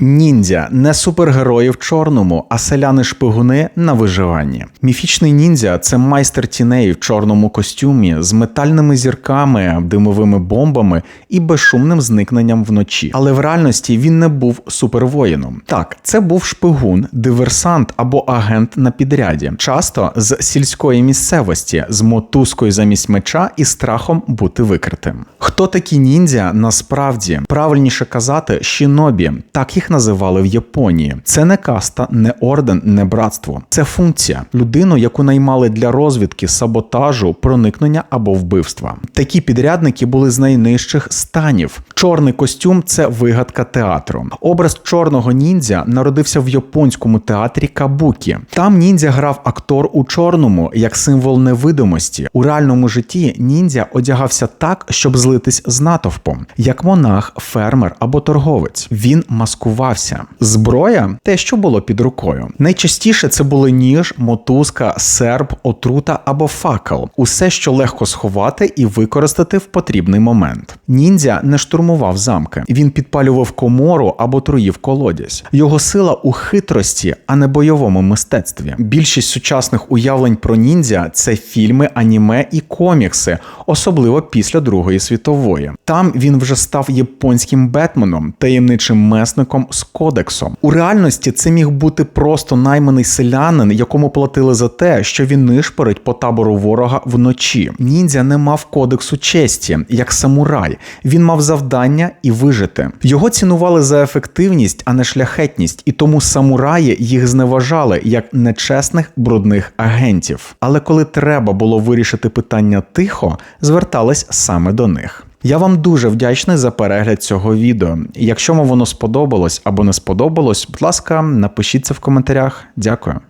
Ніндзя не супергерої в чорному, а селяни-шпигуни на виживанні. Міфічний ніндзя це майстер тіней в чорному костюмі з метальними зірками, димовими бомбами і безшумним зникненням вночі. Але в реальності він не був супервоїном. Так, це був шпигун, диверсант або агент на підряді, часто з сільської місцевості, з мотузкою замість меча і страхом бути викритим. Хто такі ніндзя насправді правильніше казати шінобі, так їх називали в Японії. Це не каста, не орден, не братство. Це функція людину, яку наймали для розвідки, саботажу, проникнення або вбивства. Такі підрядники були з найнижчих станів. Чорний костюм це вигадка театру. Образ чорного ніндзя народився в японському театрі Кабукі. Там ніндзя грав актор у чорному як символ невидимості. У реальному житті ніндзя одягався так, щоб злитись з натовпом, як монах, фермер або торговець. Він маскувався. Зброя те, що було під рукою. Найчастіше це були ніж, мотузка, серб, отрута або факел. Усе, що легко сховати і використати в потрібний момент. Ніндзя не штурмував замки. Він підпалював комору або труїв колодязь. Його сила у хитрості, а не бойовому мистецтві. Більшість сучасних уявлень про ніндзя це фільми, аніме і комікси, особливо після Другої світової. Там він вже став японським Бетменом, таємничим месником з кодексом. У реальності це міг бути просто найманий селянин, якому платили за те, що він нишпорить по табору ворога вночі. Ніндзя не мав кодексу честі, як самурай. Він мав завдання і вижити. Його цінували за ефективність, а не шляхетність, і тому самураї їх зневажали як нечесних брудних агентів. Але коли треба було вирішити питання тихо, звертались саме до них. Я вам дуже вдячний за перегляд цього відео. Якщо вам воно сподобалось або не сподобалось, будь ласка, напишіть це в коментарях. Дякую.